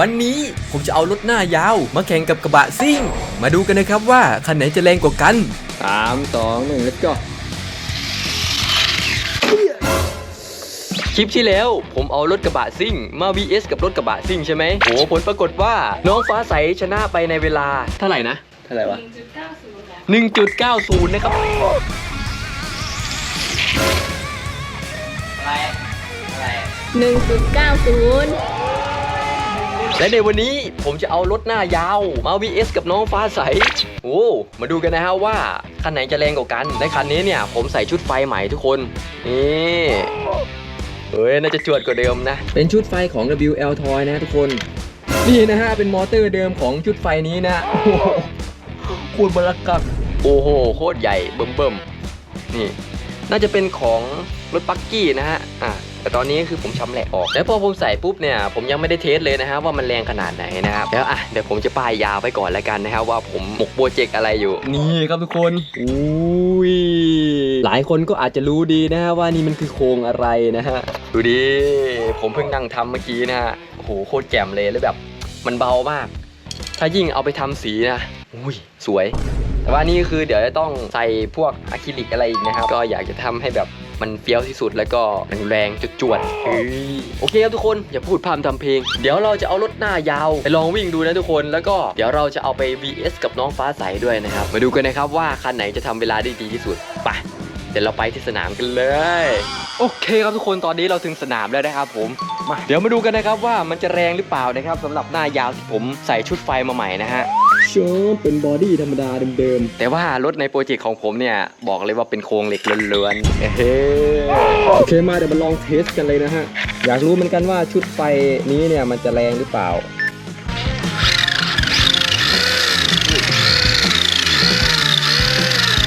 วันนี้ผมจะเอารถหน้ายาว มาแข่งกับกระบะซิ่ง มาดูกันนะครับว่าคันไหนจะแรงกว่ากัน สามสองหนึ่งแล้ก็คลิปที่แล้วผมเอารถกระบะซิ่ง มา vs กับรถกระบะซิ่งใช่ไหมโอ้ผลปรากฏว่าน้องฟ้าใสชนะไปในเวลาเท่าไหร่นะเท่าไหร่วะ1.90 นะครับ1.90 และในวันนี้ผมจะเอารถหน้ายาวมา vs กับน้องฟ้าใส โอ้ มาดูกันนะฮะว่าคันไหนจะแรงกว่ากัน ในคันนี้เนี่ยผมใส่ชุดไฟใหม่ทุกคน นี่เฮ้ยน่าจะจวดกว่าเดิมนะ เป็นชุดไฟของ WL Toy นะทุกคน นี่นะฮะ เป็นมอเตอร์เดิมของชุดไฟนี้นะโอ้โหโคตรบลักกับ โอ้โห โคตรใหญ่เบิ่มเบิ่มๆ นี่ น่าจะเป็นของรถปักกี้นะฮะ อะ แต่ตอนนี้คือผมชำแหละออก แล้วพอผมใส่ปุ๊บเนี่ยผมยังไม่ได้เทสเลยนะฮะว่ามันแรงขนาดไหนนะครับแล้วอะเดี๋ยวผมจะป้ายยาวไปก่อนแล้วกันนะครับว่าผมหมกโปรเจกต์อะไรอยู่ นี่ครับทุกคนอุ้ยหลายคนก็อาจจะรู้ดีนะฮะว่านี่มันคือโครงอะไรนะฮะดูดิผมเพิ่งนั่งทำเมื่อกี้นะฮะโอ้โหโคตรแจ่มเลยแล้วแบบมันเบามาก ถ้ายิ่งเอาไปทำสีนะอุ้ยสวยแต่ว่านี่คือเดี๋ยวจะต้องใส่พวกอะคริลิกอะไรอีกนะครับ ก็อยากจะทำให้แบบ มันเฟี้ยวที่สุดแล้วก็แรงๆจวดๆเฮ้ยโอเคครับทุกคนอย่าพูดพร่ำทำเพลง เดี๋ยวเราจะเอารถหน้ายาวไปลองวิ่งดูนะทุกคนแล้วก็เดี๋ยวเราจะเอาไป VS กับน้องฟ้าใสด้วยนะครับ มาดูกันนะครับว่าคันไหนจะทำเวลาได้ดีที่สุดไปเดี๋ยวเราไปที่สนามกันเลย โอเคครับทุกคนตอนนี้เราถึงสนามแล้วนะครับผมมาเดี๋ยวมาดูกันนะครับว่ามันจะแรงหรือเปล่านะครับสำหรับหน้ายาวที่ผมใส่ชุดไฟมาใหม่นะฮะ ชอบเป็นบอดี้ธรรมดาเดิมๆแต่ว่ารถในโปรเจกต์ของผมเนี่ยบอกเลยว่าเป็นโครงเหล็กล้วนๆเฮ้โอเคมาเดี๋ยวมาลองเทสกันเลยนะฮะ อยากรู้เหมือนกันว่าชุดไฟนี้เนี่ยมันจะแรงหรือเปล่า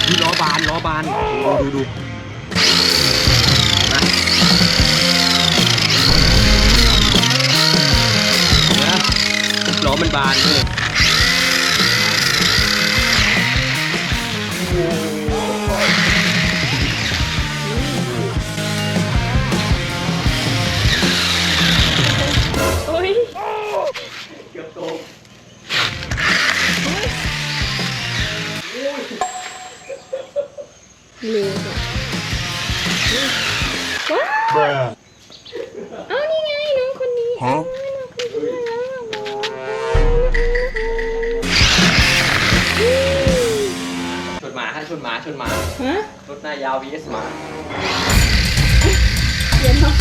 มีล้อบานล้อบานดูดูดูนะล้อมันบานเลย เร็วว้าวเอานี่ไงน้องคนนี้น้องคนนี้ชนหมาฮะชนหมาชนหมาฮะรถหน้ายาว vs หมาเดี๋ยวน้องไ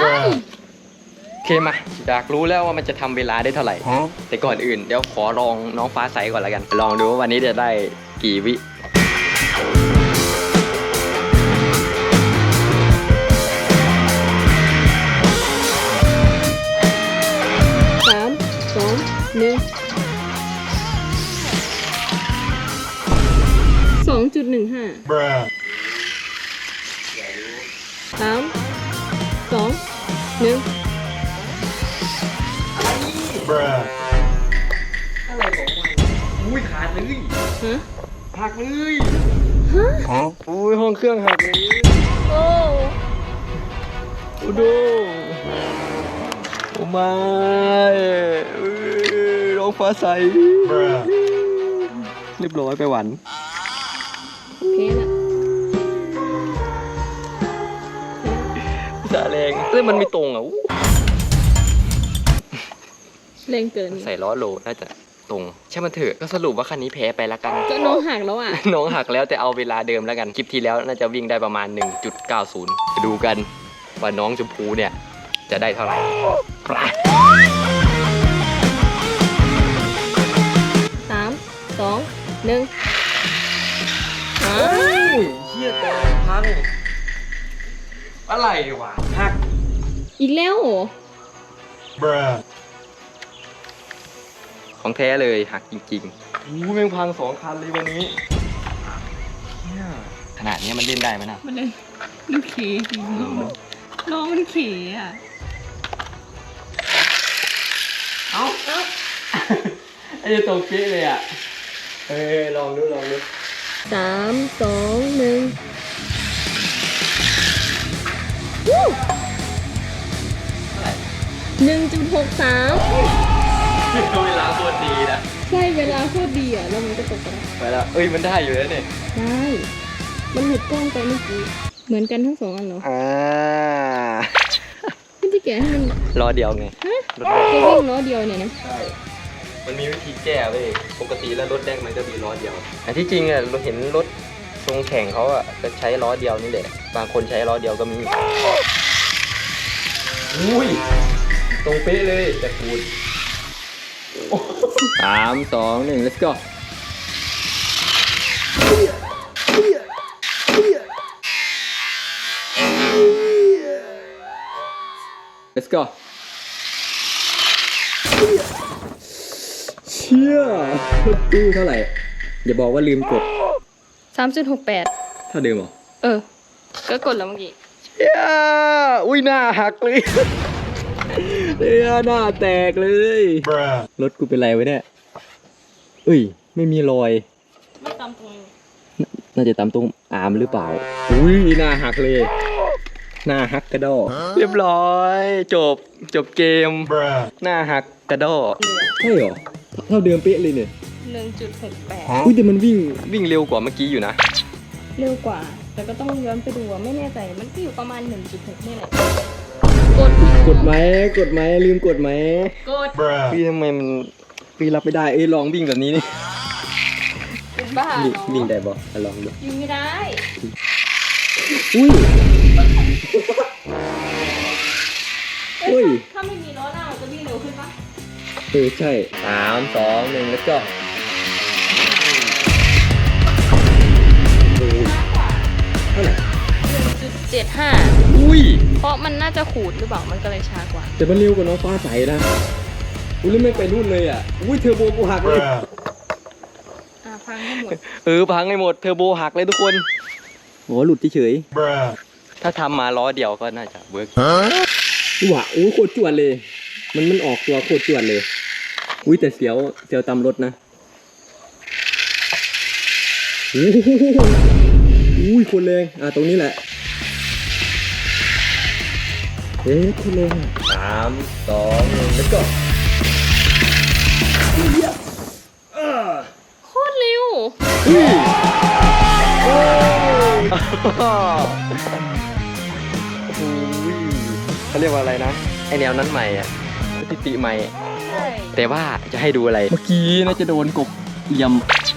อ้ยโอเคมาอยากรู้แล้วว่ามันจะทำเวลาได้เท่าไหร่ แต่ก่อนอื่นเดี๋ยวขอลองน้องฟ้าใสก่อนแล้วกัน ลองดูว่าวันนี้จะได้ กี่วิสามสองหนึ่งสองจุดหนึ่งห้าสามสองหนึ่งอะไรของมันอุ้ยขาดเลยฮะ หักเลยฮะอุ้ยห้องเครื่องหักเลยโอ้อุดงโอ้ไม่เอ้ยน้องฟ้าใสเรียบร้อยไปหวันเพลละสาแรงเอ้ยมันไม่ตรงอะอู้แรงเกิน ใส่ล้อโลน่าจะ ตรงใช่มันเถอะก็สรุปว่าคันนี้แพ้ไปละกัน ก็น้องหักแล้วอะ น้องหักแล้วแต่เอาเวลาเดิมแล้วกันคลิปที่แล้วน่าจะวิ่งได้ประมาณ 1.90ไปดูกันว่าน้องชมพูเนี่ย จะได้เท่าไหร่ไปสามสองหนึ่งอ้าเฮ้ยเฮียตัวพังอะไรวะหักอีกแล้วเหรอ ของแท้เลยหักจริงๆอู้แม่งพังสองคันเลยวันนี้เนี่ยขนาดนี้มันเล่นได้ไหมนะมันเลยมันเขจริงน้องมันเขอะเอ้าเอ้าไอ้ตรงเป๊ะเลยอะเออลองดูลองดูสามสองหนึ่งวู้เท่าไหร่หนึ่งจุดหกสาม เวลาโคตรดีนะ ใช่เวลาโคตรดีอะแล้วมันก็ตกไปแล้วไปแล้วเอ้ยมันได้อยู่แล้วเนี่ยได้ มันหลุดกล้องไปเมื่อกี้ เหมือนกันทั้งสองอันเหรออ่าไม่ได้แกะให้มันรอเดียวไง ฮะรถแดง จะวิ่งล้อเดียวเนี่ยนะใช่มันมีวิธีแก้เว้ยปกติแล้วรถแดงมันก็มีล้อเดียวแต่ที่จริงอะเราเห็นรถทรงแข่งเขาอะจะใช้ล้อเดียวนี่แหละบางคนใช้ล้อเดียวก็มีอุ้ยตรงเป๊ะเลยแต่คูณ สามสองหนึ่ง let's go let's go เชี่ยตู้เท่าไหร่ อย่าบอกว่าลืมกด สามจุดหกแปดเท่าเดิมเหรอ เออ ก็กดแล้วเมื่อกี้ เชี่ยอุ้ยหน้าหักเลย เชี่ยหน้าแตกเลย Bruh. รถกูเป็นไรไว้เนี่ยเอ้ย ไม่มีรอย ไม่ตามตรงนี้น่าจะตามตรงอามหรือเปล่า อุ้ยหน้าหักเลย หน้าหักกระดอเรียบร้อย จบ จบเกม Bruh. หน้าหักกระดอใช่เหรอ เท่าเดิมเป๊ะเลยเนี่ยหนึ่งจุดหกแปดอุ้ยแต่มันวิ่ง วิ่งเร็วกว่าเมื่อกี้อยู่นะ เร็วกว่า แต่ก็ต้องย้อนไปดูอะไม่แน่ใจ มันก็อยู่ประมาณหนึ่งจุดหกนี่แหละกด กดไหมกดไหมลืมกดไหมกด Bruh. พี่ทำไมมันพี่รับไม่ได้เอ้ยลองวิ่งแบบนี้นี่เป็นบ้าวิ่งเนาะวิ่งได้บ่อะลองดูยิงไม่ได้อุ้ยอุ้ยถ้าไม่มีล้อหน้ามันจะวิ่งเร็วขึ้นปะเออใช่สามสองหนึ่งแล้วก็เท่าไหร่หนึ่งจุดเจ็ดห้าอุ้ย เพราะมันน่าจะขูดหรือเปล่ามันก็เลยช้ากว่า แต่มันเร็วกว่าน้องฟ้าใสนะอุ้ยแล้วไม่ไปนู่นเลยอะอุ้ยเทอร์โบกูหักเลย Bruh. อ่าพังให้หมดเออพังให้หมดเทอร์โบหักเลยทุกคนโหหลุดเฉย Bruh. ๆถ้าทำมาล้อเดียวก็น่าจะเวิร์ก Huh? ว้าโอ้โคตรจวดเลย มันมันออกตัวโคตรจวดเลย อุ้ยแต่เสียวเสียวตามรถนะโอ้โหอุ้ยคนแรงอะตรงนี้แหละ เอ๊ะคนแรงอะสามสองหนึ่งแล้วก็โคตรเร็วโอ้โหเขาเรียกว่าอะไรนะ ไอแนวนั้นใหม่อะสถิติใหม่ใช่แต่ว่าจะให้ดูอะไร เมื่อกี้น่าจะโดนกบเหลี่ยม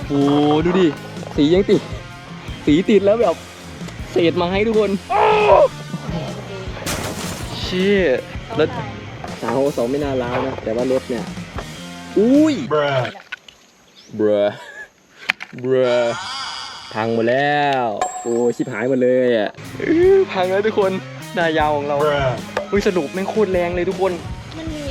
โอ้ดูดิ สียังติด สีติดแล้วแบบ เศษไมาให้ทุกคนเชี่ยรถเสาเสาไม่น่าร้าวนะ แต่ว่ารถเนี่ย อุ้ย Bruh. เบรอเบรอพังหมดแล้ว โอ้ชิบหายหมดเลยอะอื้อพังแล้วทุกคนหน้ายาวของเรา Bruh. อุ้ยสรุปแม่งโคตรแรงเลยทุกคน มันมี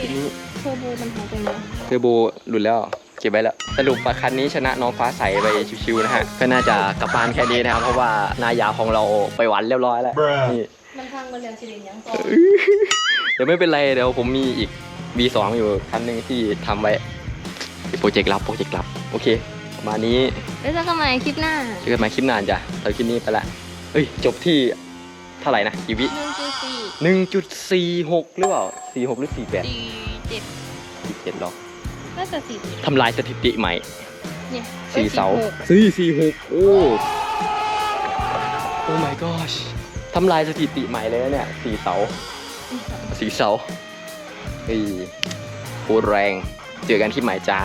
เทอร์โบมันหายไปไหนเทอร์โบหลุดแล้วเก็บไว้แล้วสรุปว่าคันนี้ชนะน้องฟ้าใสไปชิวๆนะฮะก็น่าจะกลับบ้านแค่นี้นะครับเพราะว่าหนายาวของเราไปหวันเรียบร้อยแล้ว Bruh. นี่ มันพังมาเรียนสิริยังต่อเดี๋ยวไม่เป็นไรเดี๋ยวผมมีอีก V2 อยู่คันหนึ่งที่ทำไว้โปรเจกต์ลับโปรเจกต์ลับ โอเค ประมาณนี้แล้วจะกันใหม่คลิปหน้าเจอกันใหม่คลิปหน้าจ้ะตอนคลิปนี้ไปละเอ้ยจบที่เท่าไหร่นะกี่วิหนึ่งจุดสี่หนึ่งจุดสี่หกหรือเปล่าสี่หกหรือสี่แปดสี่เจ็ดสี่เจ็ดหรอน่าจะสี่เจ็ดทำลายสถิติใหม่เนี่ยสี่เสาหกสี่สี่หกโอ้ โอ้ my gosh ทำลายสถิติใหม่เลยนะเนี่ยสี่เสา สี่เสาเฮ้ยโคตรแรง เจอกันที่ใหม่จ้า